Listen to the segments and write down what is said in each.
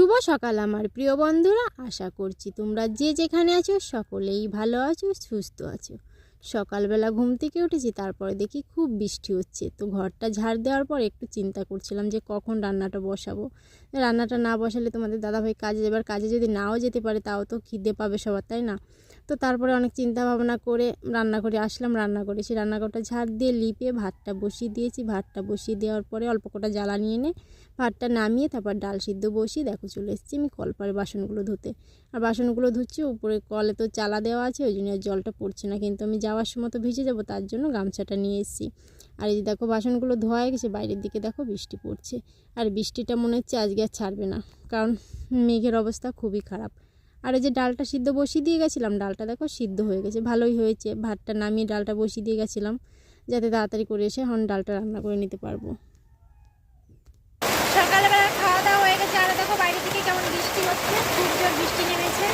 শুভ সকাল আমার প্রিয় বন্ধুরা। আশা করছি তোমরা যে যেখানে আছো সকলেই ভালো আছো, সুস্থ আছো। সকালবেলা ঘুম থেকে উঠেছি, তারপরে দেখি খুব বৃষ্টি হচ্ছে। তো ঘরটা ঝাড় দেওয়ার পর একটু চিন্তা করছিলাম যে কখন রান্নাটা বসাবো। রান্নাটা না বসালে তোমাদের দাদাভাই কাজে যাবার কাজে যদি নাও যেতে পারে তাও তো খিদে পাবে সবার, তাই না? তো তারপরে অনেক চিন্তা ভাবনা করে রান্না করে আসলাম রান্না করেছি রান্নাঘরটা ঝাড় দিয়ে লিপে ভাতটা বসিয়ে দিয়েছি। ভাতটা বসিয়ে দেওয়ার পরে অল্প কটা জ্বালা নিয়ে এনে ভাতটা নামিয়ে তারপর ডাল সিদ্ধ বসিয়ে দেখো চলে এসেছি আমি কলপারে বাসনগুলো ধুতে। আর বাসনগুলো ধুচ্ছি, উপরে কলে তো চালা দেওয়া আছে, ওই জন্য জলটা পড়ছে না। কিন্তু আমি যাওয়ার সময় তো ভিজে যাব, তার জন্য গামছাটা নিয়ে এসেছি। আর এই যে দেখো বাসনগুলো ধোয়া হয়ে গেছে, বাইরের দিকে দেখো বৃষ্টি পড়ছে। আর বৃষ্টিটা মনে হচ্ছে আজকে আর ছাড়বে না, কারণ মেঘের অবস্থা খুবই খারাপ। আর এই যে ডালটা সিদ্ধ বসিয়ে দিয়ে গেছিলাম, ডালটা দেখো সিদ্ধ হয়ে গেছে, ভালোই হয়েছে। ভাতটা নামিয়ে ডালটা বসিয়ে দিয়ে গেছিলাম, যাতে তাড়াতাড়ি করে এসে এখন ডালটা রান্না করে নিতে পারব। সকালবেলা খাওয়া দাওয়া হয়ে গেছে, আর দেখো বাইরে থেকে কেমন বৃষ্টি হচ্ছে, খুব বৃষ্টি নেমেছে।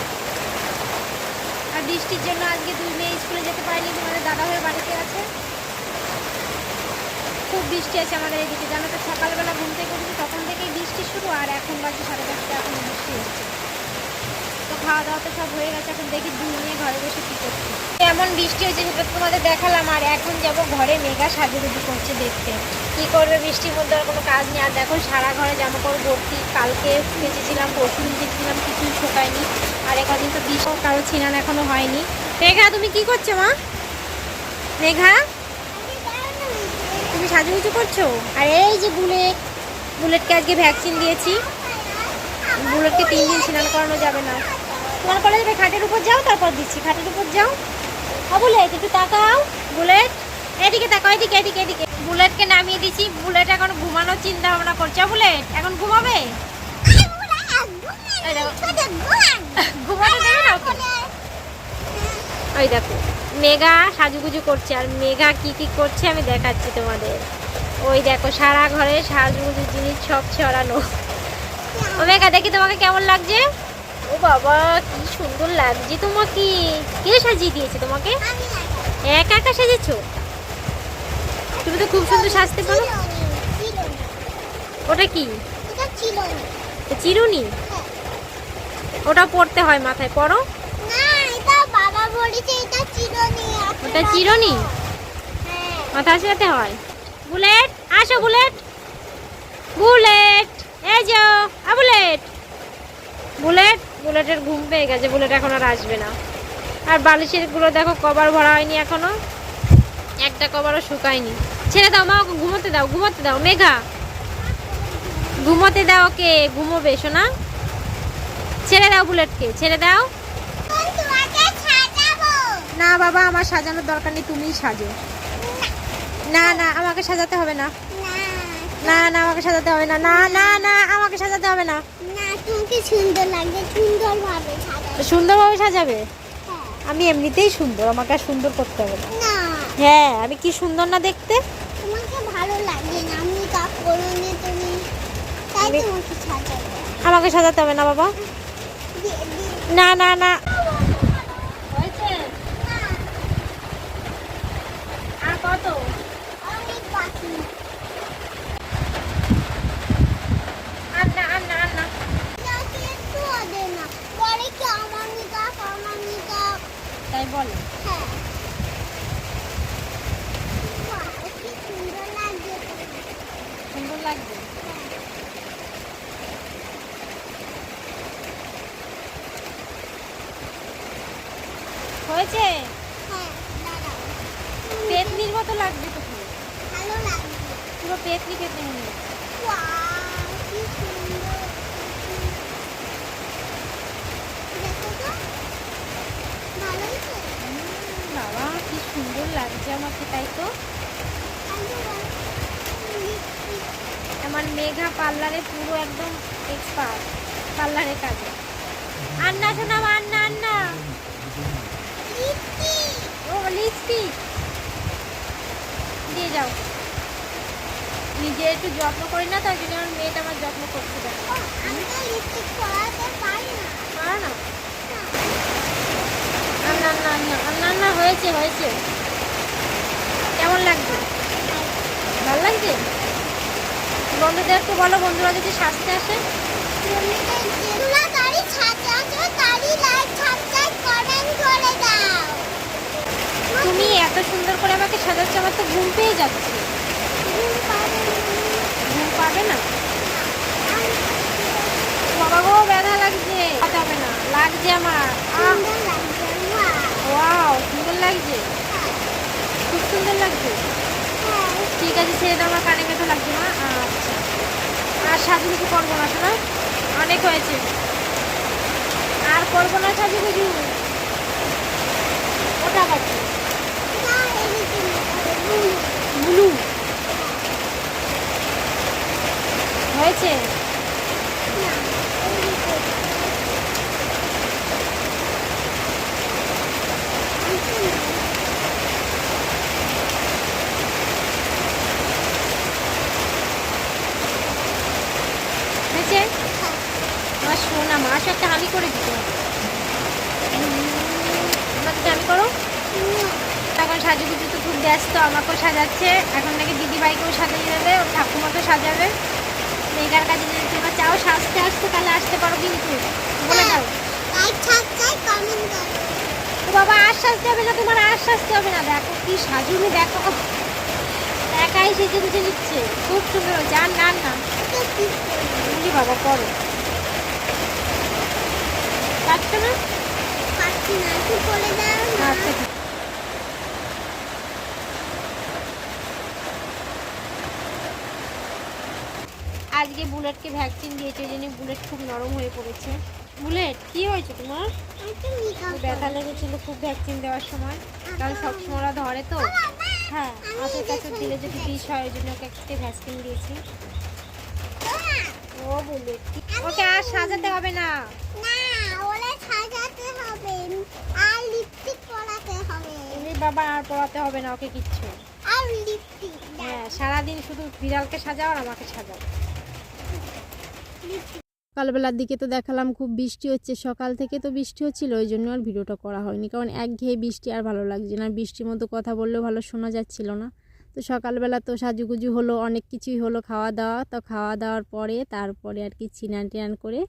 আর বৃষ্টির জন্য আজকে দুই মেয়ে স্কুলে যেতে পারিনি, তোমাদের দাদা হয়ে বাড়িতে আছে। খুব বৃষ্টি আছে আমাদের এদিকে, জানো তো সকালবেলা ঘুম থেকে তখন থেকেই বৃষ্টি শুরু, আর এখন বাজে সাড়ে দশটা, এখন বৃষ্টি হচ্ছে। খাওয়া দাওয়া তো সব হয়ে গেছে, এখন দেখি দুই মেয়ে ঘরে বসে কী করছে। এমন বৃষ্টি হয়েছে সেটা তোমাদের দেখালাম, আর এখন যাব ঘরে মেঘা সাজুগুজু করছে দেখতে। কি করবে বৃষ্টির মধ্যে আর কোনো কাজ নেই, আর দেখো সারা ঘরে জামা কাপড় ভর্তি, কালকে কেচেছিলাম, পরশু দিন কিছুই শোকায়নি। আর একদিন তো বৃষ্টি, কারও ছিনান এখনও হয়নি। মেঘা, তুমি কি করছ মা? মেঘা? তুমি সাজুগুজু করছ? আর এই যে বুলেট, বুলেটকে আজকে ভ্যাকসিন দিয়েছি। বুলেটকে তিন দিন স্নান করানো যাবে না। করা যাবে খাটের উপর যাও, তারপর দিচ্ছি। খাটের উপর যাও। বুলেট, একটু তাকাও। বুলেট, এদিকে তাকাও, এদিকে এদিকে এদিকে। বুলেটকে নামিয়ে দিচ্ছি বুলেট এখন ঘুমানোর চিন্তা ভাবনা করছে বুলেট, এখন ঘুমাবে? ওই দেখো। মেঘা সাজুগুজু করছে। আর মেঘা কি কি করছে আমি দেখাচ্ছি তোমাদের। ওই দেখো, সারা ঘরে সাজুগুজু জিনিস সব ছড়ানো। ও, মেঘা, দেখি তোমাকে কেমন লাগছে? ও বাবা, কি সুন্দর লাগছে তোমাকে। কে সাজিয়ে দিয়েছে তোমাকে? একা একা সেজেছো? তুমি তো খুব সুন্দর সাজতে পারো। ওটা কি? চিরুনি? ওটা পড়তে হয় মাথায়, পড়ো। ওটা চিরুনি? মাথা সাজাতে হয়। বুলেট, আসো বুলেট। বুলেট, এই যাও আ বুলেট। বুলেট বুলেটের ঘুম পেয়ে গেছে বুলেট এখন আর আসবে না। আর বালিশেরগুলো দেখো কভার ভরা হয়নি এখনও। একটা কভারও শুকায়নি। ছেড়ে দাও মা ওকে ঘুমোতে দাও ঘুমোতে দাও। মেঘা ঘুমোতে দাও ওকে ঘুমোবে শোনা ছেড়ে দাও বুলেটকে ছেড়ে দাও। না বাবা আমার সাজানোর দরকার নেই তুমিই সাজো। না না আমাকে সাজাতে হবে না। না। না আমাকে সাজাতে হবে না। না না না আমাকে সাজাতে হবে না। সুন্দর লাগবে সুন্দরভাবে সাজাবে সুন্দরভাবে সাজাবে? আমি এমনিতেই সুন্দর আমাকে আর সুন্দর করতে হবে না। হ্যাঁ আমি কি সুন্দর না দেখতে? তোমাকে ভালো লাগে না আমি তা করিনি তুমি? তাই তোমাকে সাজাবো আমাকে সাজাতে হবে না বাবা? না না না আর কত অনেক বাকি আর না আর না আর না যাকে একটু দে না পরে কি আমার নিকাপ আমার নিকাপ তাই বলে সুন্দর লাগবে হয়েছে হ্যাঁ পেতনির মতো লাগবে তো পুরো। পেতনি পেতনি মনে। ওয়াও কি সুন্দর দেখো তো ভালো হয়েছে হুম, বাবা কি সুন্দর লাগছে আমাকে তাই তো? আমার মেঘা পার্লারে পুরো একদম এক্সপার্ট পার্লারের কাজে। আন্না শোনাম আন্না আন্না। ও লিপস্টিক। দিয়ে যাও। নিজে একটু যত্ন করি না তার জন্য আমার মেয়েটা আমার যত্ন করতে পারি না। না? আন্না আন্না আন্না। হয়েছে হয়েছে। কেমন লাগছে? ভালো লাগছে? বন্ধুদের একটু বলো বন্ধুরা যদি সাজতে আসে। তুমি এত সুন্দর করে আমাকে সাজাচ্ছ আমার তো ঘুম পেয়ে যাচ্ছে। ঘুম পাবে না? বাবা গো ব্যথা লাগছে। হবে না লাগছে আমার। ওয়াও সুন্দর লাগছে? খুব সুন্দর লাগছে? ঠিক আছে ছেড়ে আমার কানে ব্যথা লাগছে না। আচ্ছা। আর সাজু কিছু করব না, শোনা। অনেক হয়েছে। আর করব না সাজু কিছু ওটা করছি। ব্লু। হয়েছে আমার মাস একটা করে দিতে হবে। হালি করো। এখন সাজুগুজু তো খুব ব্যস্ত আমাকেও সাজাচ্ছে। এখন নাকি দিদি ভাইকেও সাজিয়ে দেবে ওর ঠাকুমাকেও সাজাবে। মেয়েটার কাছে যদি তোমরা চাও সাজতে আসতে তাহলে আসতে পারো কিন্তু। বলে দাও। তো বাবা আর সাজতে হবে না তোমার আর সাজতে হবে না। দেখো কি সাজুনি দেখো। একাই সেজে গুজে নিচ্ছে। খুব সুন্দর আর না। না বাবা করো পারছ না? আচ্ছা ঠিক। আজকে বুলেটকে ভ্যাকসিন দিয়েছে ওই জন্য বুলেট খুব নরম হয়ে পড়েছে। বুলেট কি হয়েছে তোমার? ব্যথা লেগেছিল খুব ভ্যাকসিন দেওয়ার সময়। কারণ সবসময় ওরা ধরে তো। হ্যাঁ হাতের কাছে দিলে যদি বিষ হয় ওই জন্য ওকে একটা ভ্যাকসিন দিয়েছি। ও বুলেট ওকে আর সাজাতে হবে না তুমি বাবা আর পড়াতে হবে না ওকে কিচ্ছু। হ্যাঁ সারাদিন শুধু বিড়ালকে সাজাও আর আমাকে সাজাও। সকালবেলার দিকে তো দেখালাম খুব বৃষ্টি হচ্ছে। সকাল থেকে তো বৃষ্টি হচ্ছিল ওই জন্য আর ভিডিওটা করা হয়নি। কারণ একঘেয়ে বৃষ্টি আর ভালো লাগছে না। বৃষ্টির মতো কথা বললেও ভালো শোনা যাচ্ছিল না। তো সকালবেলা তো সাজুগুজু হলো, অনেক কিছুই হলো খাওয়া দাওয়া। তো খাওয়া দাওয়ার পরে তারপরে আর কি চিনান টিনান করে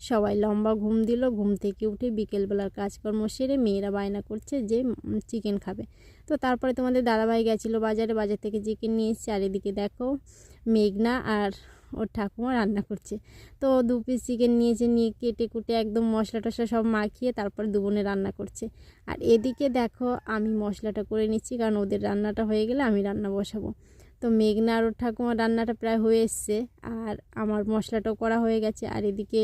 সবাই লম্বা ঘুম দিল। ঘুম থেকে উঠে বিকেলবেলার কাজকর্ম সেরে মেয়েরা বায়না করছে যে চিকেন খাবে। তো তারপরে তোমাদের দাদাভাই গেছিল বাজারে। বাজার থেকে চিকেন নিয়ে এসছে। দেখো মেঘনা আর ওর ঠাকুমা রান্না করছে। তো দু পিস চিকেন নিয়েছে, নিয়ে কেটে কুটে একদম মশলা টশলা সব মাখিয়ে তারপর দুবনে রান্না করছে। আর এদিকে দেখো আমি মশলাটা করে নিচ্ছি, কারণ ওদের রান্নাটা হয়ে গেলে আমি রান্না বসাবো। তো মেঘনা আর ওর ঠাকুমার রান্নাটা প্রায় হয়ে এসছে, আর আমার মশলাটাও করা হয়ে গেছে। আর এদিকে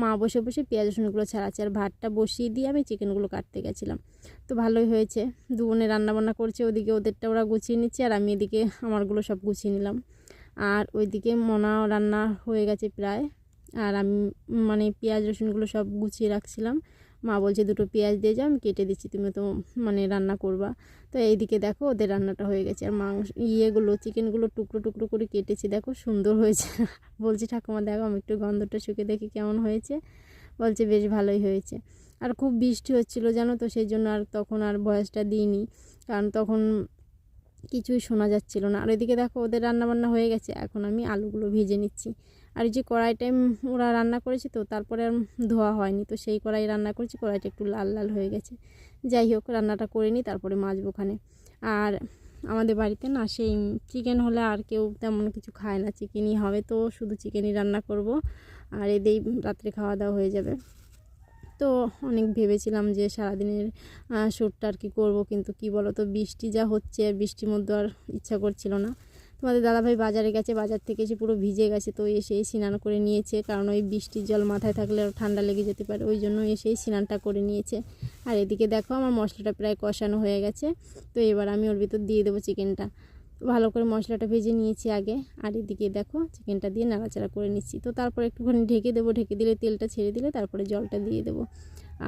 মা বসে বসে পেঁয়াজ রসুনগুলো ছাড়াচ্ছে, আর ভাতটা বসিয়ে দিয়ে আমি চিকেনগুলো কাটতে গেছিলাম। তো ভালোই হয়েছে। দুবনে রান্না বান্না করছে, ওদিকে ওদেরটা ওরা গুছিয়ে নিচ্ছে, আর আমি এদিকে আমারগুলো সব গুছিয়ে নিলাম। আর ওইদিকে মনা রান্না হয়ে গেছে প্রায়। আর আমি মানে পেঁয়াজ, রসুনগুলো সব গুছিয়ে রাখছিলাম। মা বলছে, দুটো পেঁয়াজ দিয়ে যাও আমি কেটে দিচ্ছি, তুমি তো মানে রান্না করবা। তো এইদিকে দেখো, ওদের রান্নাটা হয়ে গেছে। আর মাংস, ইয়েগুলো, চিকেনগুলো টুকরো টুকরো করে কেটেছি, দেখো, সুন্দর হয়েছে। বলছি, ঠাকুমা, দেখো, আমি একটু গন্ধটা শুকে দেখি কেমন হয়েছে। বলছে, বেশ ভালোই হয়েছে। আর খুব বৃষ্টি হচ্ছিল, জানো তো, সেই জন্য আর তখন আর ভয়েসটা দিইনি। কারণ তখন কিছুই শোনা যাচ্ছিল না। আর এদিকে দেখো ওদের রান্নাবান্না হয়ে গেছে। এখন আমি আলুগুলো ভেজে নিচ্ছি। আর এই যে কড়াইটা ওরা রান্না করেছে তো, তারপরে আর ধোয়া হয়নি। তো সেই কড়াই রান্না করেছি, কড়াইটা একটু লাল লাল হয়ে গেছে। যাই হোক, রান্নাটা করে নিই, তারপরে মাজবো ওখানে। আর আমাদের বাড়িতে না সেই চিকেন হলে আর কেউ তেমন কিছু খায় না। চিকেনই হবে তো, শুধু চিকেনই রান্না করব। আর এদেই রাত্রে খাওয়া দাওয়া হয়ে যাবে। তো অনেক ভেবেছিলাম যে সারাদিনের শ্যুটটা আর কি করব, কিন্তু কি বলো তো বৃষ্টি যা হচ্ছে বৃষ্টির মধ্যে আর ইচ্ছা করছিল না। তোমাদের দাদাভাই বাজারে গেছে, বাজার থেকে এসে পুরো ভিজে গেছে, তো এসেই স্নান করে নিয়েছে, কারণ ওই বৃষ্টির জল মাথায় থাকলে ঠান্ডা লেগে যেতে পারে, ওই জন্য এসেই স্নানটা করে নিয়েছে। আর এদিকে দেখো, আমার মশলাটা প্রায় কষানো হয়ে গেছে, তো এবার আমি ওর ভিতর দিয়ে দেবো চিকেনটা। ভালো করে মশলাটা ভেজে নিয়েছি আগে। আর এদিকে দেখো, চিকেনটা দিয়ে নাড়াচাড়া করে নিচ্ছি। তো তারপর একটুখানি ঢেকে দেবো, ঢেকে দিলে তেলটা ছেড়ে দিলে তারপরে জলটা দিয়ে দেবো।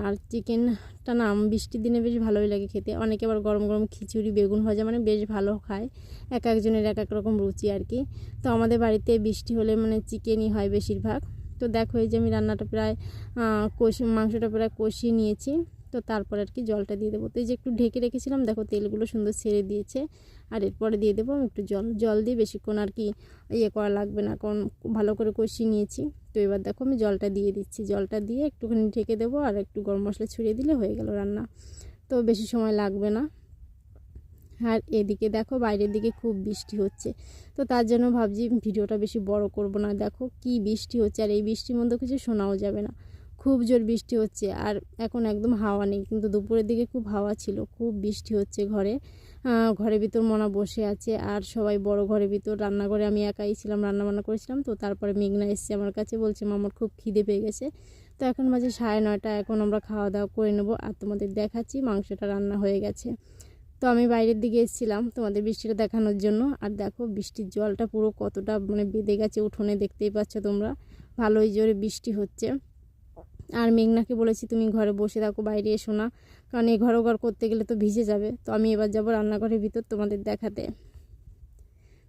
আর চিকেনটা না, বৃষ্টির দিনে বেশ ভালোই লাগে খেতে। অনেকে আবার গরম গরম খিচুড়ি, বেগুন ভাজা মানে বেশ ভালো খায়। এক একজনের এক এক রকম রুচি আর কি। তো আমাদের বাড়িতে বৃষ্টি হলে মানে চিকেনই হয় বেশিরভাগ। তো দেখো এই যে আমি রান্নাটা প্রায় কষি, মাংসটা প্রায় কষিয়ে নিয়েছি। তো তারপর আর কি জলটা দিয়ে দেবো। তো এই যে একটু ঢেকে রেখেছিলাম, দেখো তেলগুলো সুন্দর ছেড়ে দিয়েছে। আর এরপরে দিয়ে দেবো একটু জল। জল দিয়ে বেশিক্ষণ আর কি ইয়ে করা লাগবে না, কারণ ভালো করে কষিয়ে নিয়েছি। তো এবার দেখো আমি জলটা দিয়ে দিচ্ছি। জলটা দিয়ে একটুখানি ঢেকে দেবো আর একটু গরম মশলা ছড়িয়ে দিলে হয়ে গেল রান্না। তো বেশি সময় লাগবে না। আর এদিকে দেখো বাইরের দিকে খুব বৃষ্টি হচ্ছে। তো তার জন্য ভাবছি ভিডিওটা বেশি বড় করব না। দেখো কি বৃষ্টি হচ্ছে, আর এই বৃষ্টির মধ্যে কিছু শোনাও যাবে না। খুব জোর বৃষ্টি হচ্ছে আর এখন একদম হাওয়া নেই। কিন্তু দুপুরের দিকে খুব হাওয়া ছিল, খুব বৃষ্টি হচ্ছে ঘরে। ঘরের ভিতর মনা বসে আছে আর সবাই বড় ঘরের ভিতর। রান্নাঘরে আমি একাই ছিলাম রান্না বান্না করেছিলাম। তো তারপরে মেঘনা এসছে আমার কাছে, বলছে, মামার খুব খিদে পেয়ে গেছে। তো এখন মাঝে সাড়ে নয়টা, এখন আমরা খাওয়া দাওয়া করে নেব আর তোমাদের দেখাচ্ছি মাংসটা রান্না হয়ে গেছে। তো আমি বাইরের দিকে এসেছিলাম তোমাদের বৃষ্টিটা দেখানোর জন্য। আর দেখো বৃষ্টির জলটা পুরো কতটা মানে বেঁধে গেছে উঠোনে, দেখতেই পাচ্ছ তোমরা। ভালোই জোরে বৃষ্টি হচ্ছে। আর মেঘনাকে বলেছি, তুমি ঘরে বসে থাকো, বাইরে এসো না। কারণ এই ঘর ঘর করতে গেলে তো ভিজে যাবে। তো আমি এবার যাব রান্নাঘরের ভিতর তোমাদের দেখাতে।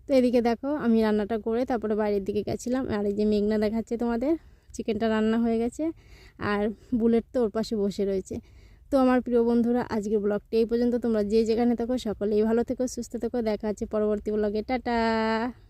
তো এদিকে দেখো, আমি রান্নাটা করে তারপরে বাইরের দিকে গেছিলাম। আর এই যে মেঘনা দেখাচ্ছে তোমাদের, চিকেনটা রান্না হয়ে গেছে। আর বুলেট তো ওর পাশে বসে রয়েছে। তো আমার প্রিয় বন্ধুরা, আজকের ব্লগটি এই পর্যন্ত। তোমরা যে যেখানে থাকো, সকলেই ভালো থেকো, সুস্থ থেকো। দেখা হচ্ছে পরবর্তী ব্লগে। টাটা!